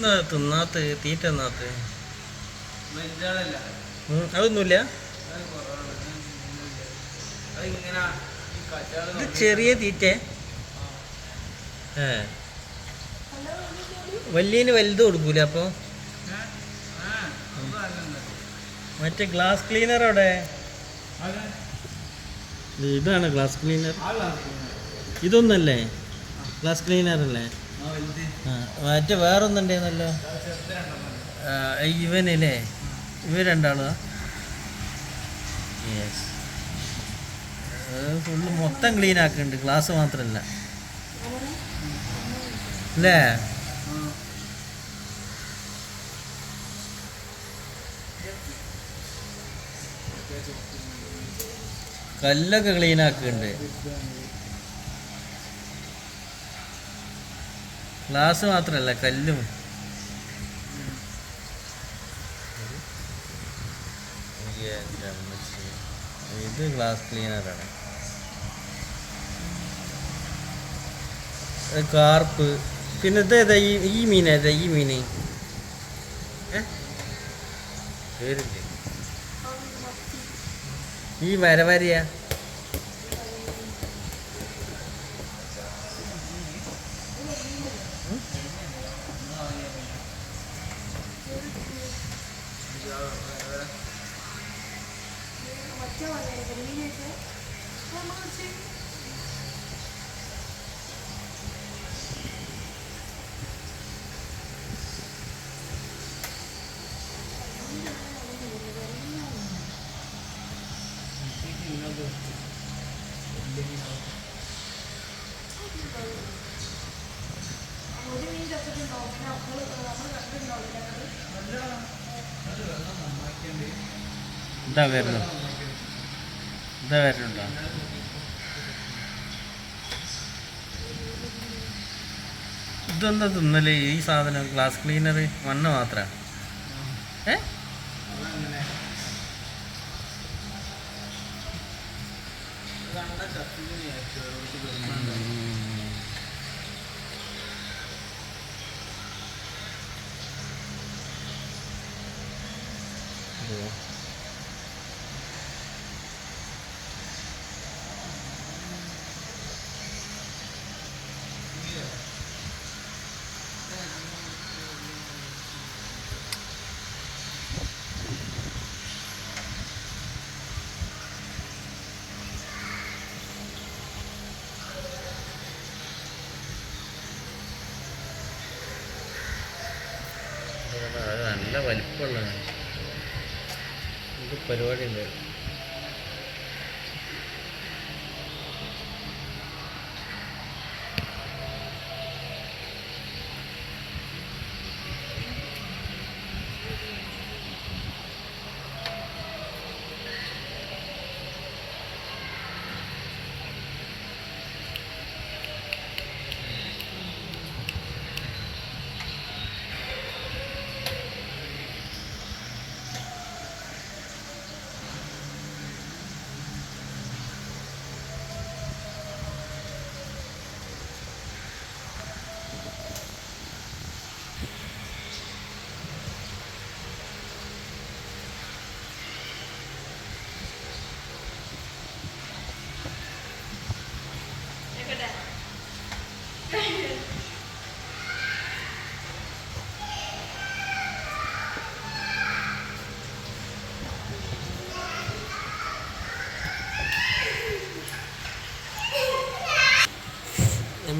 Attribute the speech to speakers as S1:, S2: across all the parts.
S1: എന്താ തിന്നാത്ത് തീറ്റ തിന്നാത്ത്? അതൊന്നുമില്ല. ഇത് ചെറിയ തീറ്റ. ഏ. വലിയന് വലുത് കൊടുക്കൂല അപ്പോൾ മറ്റേ ഗ്ലാസ് ക്ലീനർ അവിടെ? ഇതാണ് ഗ്ലാസ് ക്ലീനർ. ഇതൊന്നല്ലേ? ഗ്ലാസ് ക്ലീനർ അല്ലേ മറ്റേ വേറൊന്നുണ്ടായിരുന്നല്ലോ ഇവനല്ലേ? ഇവ രണ്ടാളാ യെസ് ഫുള്ള് മൊത്തം ക്ലീൻ ആക്കുന്നുണ്ട് ഗ്ലാസ് മാത്രമല്ല അല്ലേ? കല്ലൊക്കെ ക്ലീൻ ആക്കുന്നുണ്ട് ഗ്ലാസ് മാത്രമല്ല കല്ലും. ഇത് ഗ്ലാസ് ക്ലീനറാണ്. കാർപ്പ്. പിന്നെ ഇത് ഏതാ ഈ ഈ മീൻ ഏതാ? ഈ മീൻ? പേരില്ലേ? ഈ വരവരയാ ഇതാ വരുന്നു. ഇതാ വരുന്നുണ്ടോ? ഇതെന്താ തിന്നൽ ഈ സാധനം ഗ്ലാസ് ക്ലീനർ മണ്ണ് മാത്ര? ഏ?
S2: അതങ്ങനെ
S1: നല്ല വലിപ്പമുള്ളതാണ്. ഇത് പരിപാടി ഉണ്ട്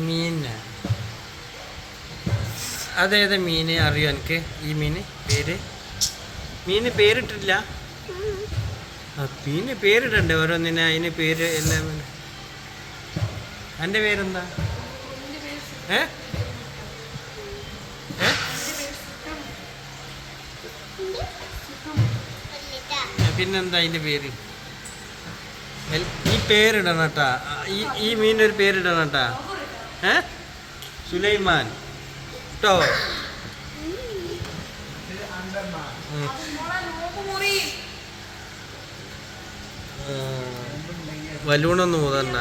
S1: മീൻ അതേതാ മീൻ അറിയോ എനിക്ക്? ഈ മീൻ പേര്? മീന് പേരിട്ടില്ല മീന് പേരിടണ്ടേ ഓരോന്നിനെ? അതിന് പേര് എല്ലാം എന്റെ പേരെന്താ? ഏ? പിന്നെന്താ അതിന്റെ പേര്? ഈ പേരിടണം കേട്ടാ. ഈ ഈ മീനൊരു പേരിടണം കേട്ടാ. ഏ? സുലൈമാൻ. കേട്ടോ
S2: ഇത് അണ്ടർമാൻ
S1: വലൂണൊന്നും ഊതണ്ട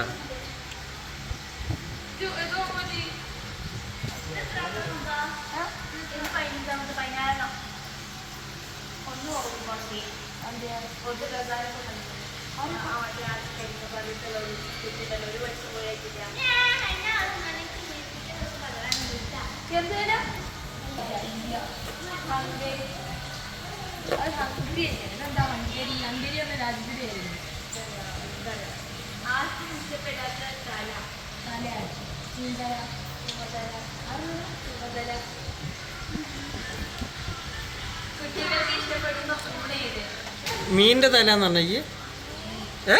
S3: എന്തേലും അത് ഹംഗറി തന്നെയാണ് എന്താ ഹംഗറി ഹംഗറി എന്ന ആയിരുന്നു ആർക്കും ഇഷ്ടപ്പെടാത്ത തല ചുമതല ചുമതല കുട്ടികൾക്ക് ഇഷ്ടപ്പെടുന്ന
S1: എന്ന് പറഞ്ഞ ഏ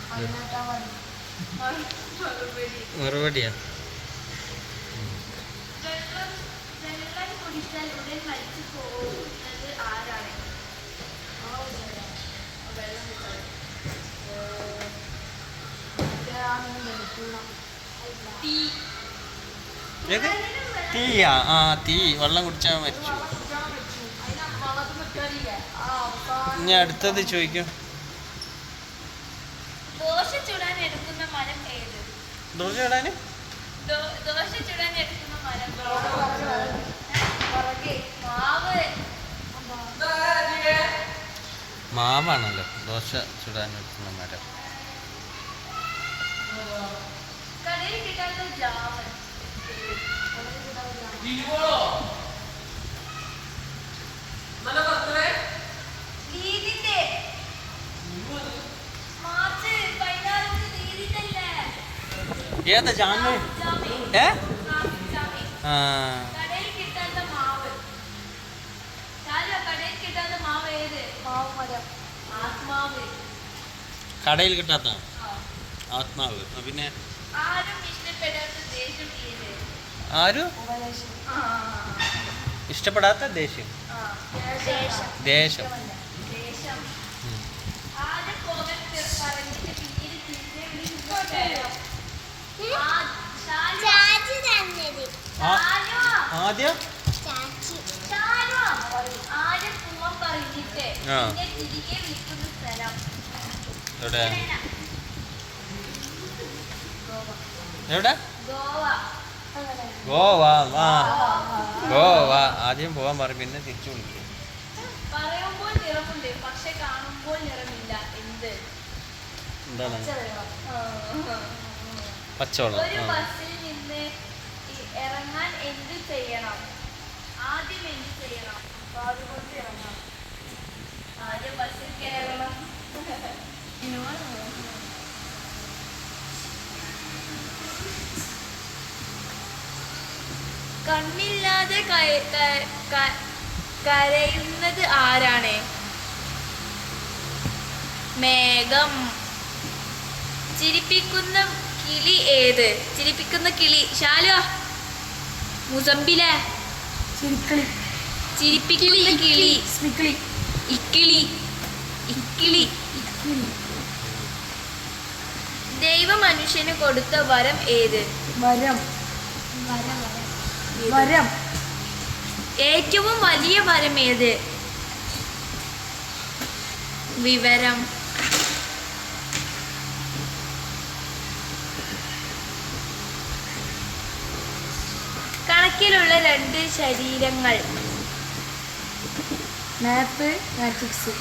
S3: ഏത്?
S1: തീയാ? ആ തീ. വെള്ളം കുടിച്ചാൽ മരിച്ചു ഇനി അടുത്തത് ചോദിക്കും
S3: ദോശ ചുടാൻ എടുക്കുന്ന മരം ഏത്
S1: ദോശ
S3: ദോ- ദോശ ചുടാൻ എടുക്കുന്ന മരം. മാവ്.
S1: മാവാണല്ലോ ദോശ ചുടാൻ വെക്കുന്ന മരം.
S3: കടയിൽ കിട്ടാത്ത ജാമൻ.
S1: ഏതാ ജാമ്? ഏ? ആ.
S3: കടയിൽ കിട്ടാത്ത ആത്മാവ്.
S1: പിന്നെ?
S3: ആരും? ഇഷ്ടപ്പെടാത്ത
S1: ദേഷ്യം.
S3: ദേശം
S1: ദേശം.
S3: ആദ്യം? പോവാൻ
S1: എവിടെ? എവിടെ?
S3: ഗോവ.
S1: ഗോവ ആ. ഗോവ. ആദ്യം പോകാൻ പറയും പിന്നെ തിരിച്ചു വിളിക്കും.
S3: പറയുമ്പോൾ നിറമുണ്ട് പക്ഷെ കാണുമ്പോൾ നിറമില്ല എന്ത്?
S1: എന്താണ്. പച്ചവെള്ളം.
S3: ഒരു ബസ്സിൽ നിന്ന് ഇ- ഇറങ്ങാൻ എന്ത് ചെയ്യണം? ആദ്യം എന്ത് ചെയ്യണം? ആദ്യം ബസ്സിൽ കയറണം കണ്ണില്ലാതെ കയ- ക- ക- കരയുന്നത് ആരാണ്? മേഘം. ചിരിപ്പിക്കുന്ന കിളി ഏത്? ചിരിപ്പിക്കുന്ന കിളി. ശാലോ. മുസമ്പിലെ. ചിരിപ്പിക്കുന്ന കിളി. ഇക്കിളി. ഇക്കിളി. ദൈവ മനുഷ്യന് കൊടുത്ത വരം ഏത്?
S4: വരം. വരം.
S3: ഏറ്റവും വലിയ വരം ഏത്? വിവരം. കണക്കിലുള്ള രണ്ട് ശരീരങ്ങൾ.
S4: Map matrix.